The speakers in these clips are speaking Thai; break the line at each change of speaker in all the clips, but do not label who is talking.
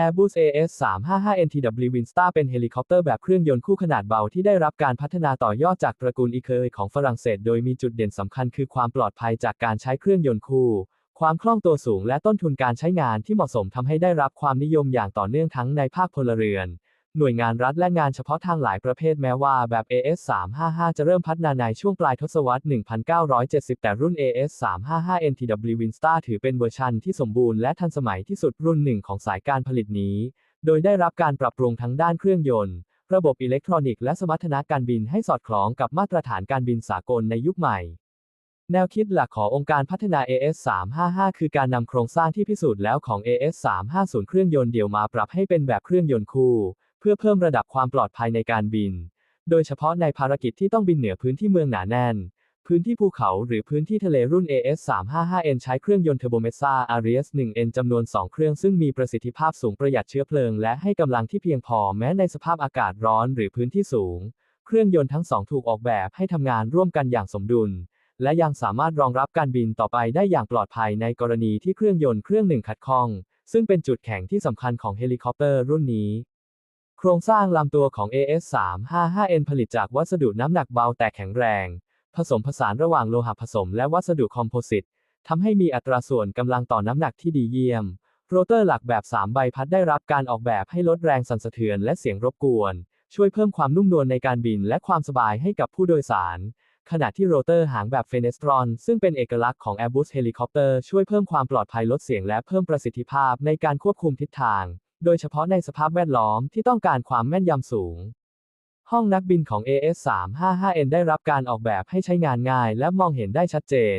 Airbus AS355NTW Winstar เป็นเฮลิคอปเตอร์แบบเครื่องยนต์คู่ขนาดเบาที่ได้รับการพัฒนาต่อยอดจากตระกูลอีเคยของฝรั่งเศส โดยมีจุดเด่นสำคัญคือความปลอดภัยจากการใช้เครื่องยนต์คู่ ความคล่องตัวสูงและต้นทุนการใช้งานที่เหมาะสมทำให้ได้รับความนิยมอย่างต่อเนื่องทั้งในภาคพลเรือน หน่วยงานรัฐและงานเฉพาะทางหลายประเภทแม้ว่าแบบ AS355 จะเริ่มพัฒนาในช่วงปลายทศวรรษ 1970 แต่รุ่น AS355NTW Winstar ถือเป็นเวอร์ชันที่สมบูรณ์และทันสมัยที่สุดรุ่นหนึ่งของสายการผลิตนี้ โดยได้รับการปรับปรุงทั้งด้านเครื่องยนต์ ระบบอิเล็กทรอนิกส์และสมรรถนะการบินให้สอดคล้องกับมาตรฐานการบินสากลในยุคใหม่แนวคิดหลักขององค์การพัฒนา AS355 คือการนำโครงสร้างที่พิสูจน์แล้วของ AS350 เครื่องยนต์เดี่ยวมาปรับให้เป็นแบบเครื่องยนต์คู่ เพื่อเพิ่มระดับความปลอดภัยในการบิน โดยเฉพาะในภารกิจที่ต้องบินเหนือพื้นที่เมืองหนาแน่น พื้นที่ภูเขาหรือพื้นที่ทะเลรุ่น AS355N ใช้เครื่องยนต์ Turbomesa Arias 1N จำนวน 2 เครื่องซึ่งมีประสิทธิภาพสูงประหยัดเชื้อเพลิง และให้กำลังที่เพียงพอแม้ในสภาพอากาศร้อนหรือพื้นที่สูง เครื่องยนต์ทั้งสองถูกออกแบบให้ทำงานร่วมกันอย่างสมดุลและยังสามารถรองรับการบินต่อไปได้อย่างปลอดภัยในกรณีที่เครื่องยนต์เครื่องหนึ่งขัดข้อง ซึ่งเป็นจุดแข็งที่สำคัญของเฮลิคอปเตอร์รุ่นนี้ โครงสร้างลำตัวของ AS355N ผลิตจากวัสดุน้ำหนักเบาแต่แข็งแรง ผสมผสานระหว่างโลหะผสมและวัสดุคอมโพสิตทำให้มีอัตราส่วนกำลังต่อน้ำหนักที่ดีเยี่ยม โรเตอร์หลักแบบ 3 ใบพัดได้รับการออกแบบให้ลดแรงสั่นสะเทือนและเสียงรบกวน ช่วยเพิ่มความนุ่มนวลในการบินและความสบายให้กับผู้โดยสาร ขณะที่โรเตอร์หางแบบเฟเนสตรอน ซึ่งเป็นเอกลักษณ์ของ Airbus Helicopter ช่วยเพิ่มความปลอดภัยลดเสียงและเพิ่มประสิทธิภาพในการควบคุมทิศทาง โดยเฉพาะในสภาพแวดล้อมที่ต้องการความแม่นยำสูง ห้องนักบินของ AS355N ได้รับการออกแบบให้ใช้งานง่ายและมองเห็นได้ชัดเจน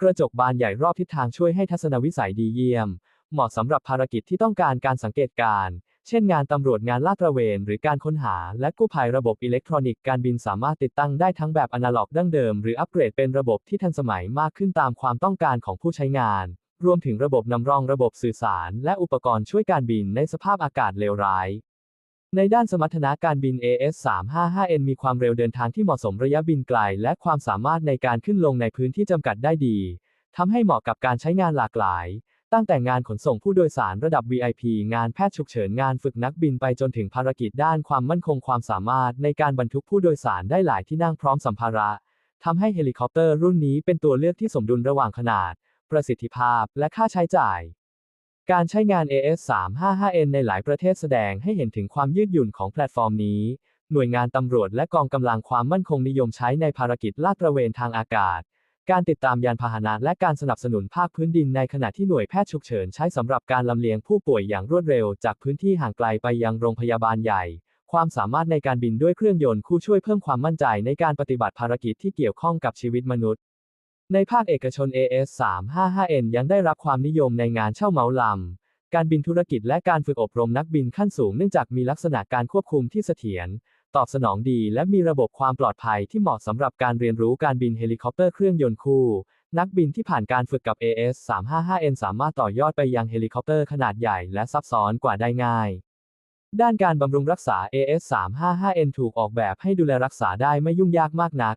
กระจกบานใหญ่รอบทิศทางช่วยให้ทัศนวิสัยดีเยี่ยม เหมาะสำหรับภารกิจที่ต้องการการสังเกตการณ์เช่นงานตำรวจงานลาดตระเวน หรือการค้นหา และกู้ภัยระบบอิเล็กทรอนิกส์การบินสามารถติดตั้งได้ทั้งแบบอนาล็อกดั้งเดิม หรืออัปเกรดเป็นระบบที่ทันสมัยมากขึ้นตามความต้องการของผู้ใช้งาน รวมถึงระบบนำร่องระบบสื่อสาร และอุปกรณ์ช่วยการบินในสภาพอากาศเลวร้าย ในด้านสมรรถนะการบิน AS355N มีความเร็วเดินทางที่เหมาะสมระยะบินไกล และความสามารถในการขึ้นลงในพื้นที่จำกัดได้ดีทำให้เหมาะกับการใช้งานหลากหลาย ตั้งแต่งานขนส่งผู้โดยสารระดับ VIP งานแพทย์ฉุกเฉินงานฝึกนักบินไปจนถึงภารกิจด้านความมั่นคงความสามารถในการบรรทุกผู้โดยสารได้หลายที่นั่งพร้อมสัมภาระทำให้เฮลิคอปเตอร์รุ่นนี้เป็นตัวเลือกที่สมดุลระหว่างขนาด ประสิทธิภาพ และค่าใช้จ่าย การใช้งาน AS355N ในหลายประเทศแสดงให้เห็นถึงความยืดหยุ่นของแพลตฟอร์มนี้ หน่วยงานตำรวจและกองกำลังความมั่นคงนิยมใช้ในภารกิจลาดตระเวนทางอากาศ การติดตามยานพาหนะและการสนับสนุนภาคพื้นดินในขณะที่หน่วยแพทย์ฉุกเฉินใช้สำหรับการลำเลียงผู้ป่วยอย่างรวดเร็ว จากพื้นที่ห่างไกลไปยังโรงพยาบาลใหญ่ความสามารถในการบินด้วยเครื่องยนต์คู่ช่วยเพิ่มความมั่นใจในการปฏิบัติภารกิจที่เกี่ยวข้องกับชีวิตมนุษย์ ในภาคเอกชน AS355N ยังได้รับความนิยมในงานเช่าเหมาลำ การบินธุรกิจและการฝึกอบรมนักบินขั้นสูงเนื่องจากมีลักษณะการควบคุมที่เสถียร ตอบสนองดีและมีระบบความปลอดภัยที่เหมาะสำหรับการเรียนรู้การบินเฮลิคอปเตอร์เครื่องยนต์คู่ นักบินที่ผ่านการฝึกกับ AS355N สามารถต่อยอดไปยังเฮลิคอปเตอร์ขนาดใหญ่และซับซ้อนกว่าได้ง่ายด้านการบำรุงรักษา AS355N ถูกออกแบบให้ดูแลรักษาได้ไม่ยุ่งยากมากนัก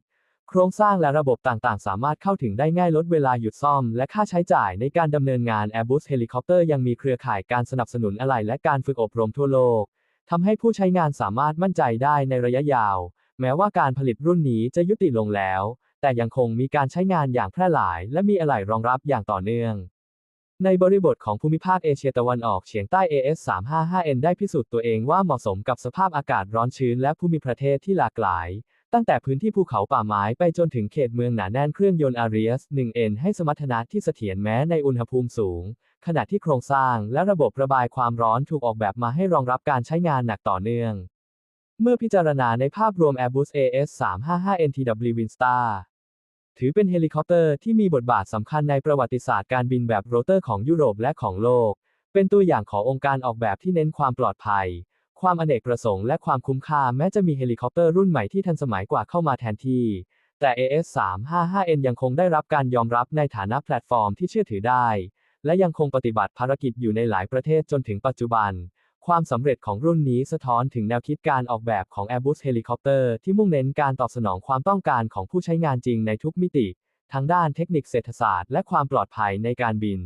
โครงสร้างและระบบต่างๆ สามารถเข้าถึงได้ง่ายลดเวลาหยุดซ่อม และค่าใช้จ่ายในการดำเนินงาน Airbus Helicopter ยังมีเครือข่ายการสนับสนุนอะไหล่และการฝึกอบรมทั่วโลกทำให้ผู้ใช้งานสามารถมั่นใจได้ในระยะยาว แม้ว่าการผลิตรุ่นนี้จะยุติลงแล้ว แต่ยังคงมีการใช้งานอย่างแพร่หลาย และมีอะไหล่รองรับอย่างต่อเนื่อง ในบริบทของภูมิภาคเอเชียตะวันออกเฉียงใต้ AS355N ได้พิสูจน์ตัวเองว่าเหมาะสมกับสภาพอากาศร้อนชื้นและภูมิประเทศที่หลากหลาย ตั้งแต่พื้นที่ภูเขาป่าไม้ไปจนถึงเขตเมืองหนาแน่นเครื่องยนต์ Arias 1N ให้สมรรถนะที่เสถียรแม้ในอุณหภูมิสูง ขณะที่โครงสร้างและระบบระบายความร้อนถูกออกแบบมาให้รองรับการใช้งานหนักต่อเนื่อง เมื่อพิจารณาในภาพรวม Airbus AS355NTW Winstar ถือเป็นเฮลิคอปเตอร์ที่มีบทบาทสำคัญในประวัติศาสตร์การบินแบบโรเตอร์ของยุโรปและของโลก เป็นตัวอย่างขององค์การออกแบบที่เน้นความปลอดภัย ความอเนกประสงค์และความคุ้มค่าแม้จะมีเฮลิคอปเตอร์รุ่นใหม่ที่ทันสมัยกว่าเข้ามาแทนที่ แต่ AS355N ยังคงได้รับการยอมรับในฐานะแพลตฟอร์มที่เชื่อถือได้ และยังคงปฏิบัติภารกิจอยู่ในหลายประเทศจนถึงปัจจุบัน ความสำเร็จของรุ่นนี้สะท้อนถึงแนวคิดการออกแบบของ Airbus Helicopter ที่มุ่งเน้นการตอบสนองความต้องการของผู้ใช้งานจริงในทุกมิติ ทั้งด้านเทคนิคเศรษฐศาสตร์และความปลอดภัยในการบิน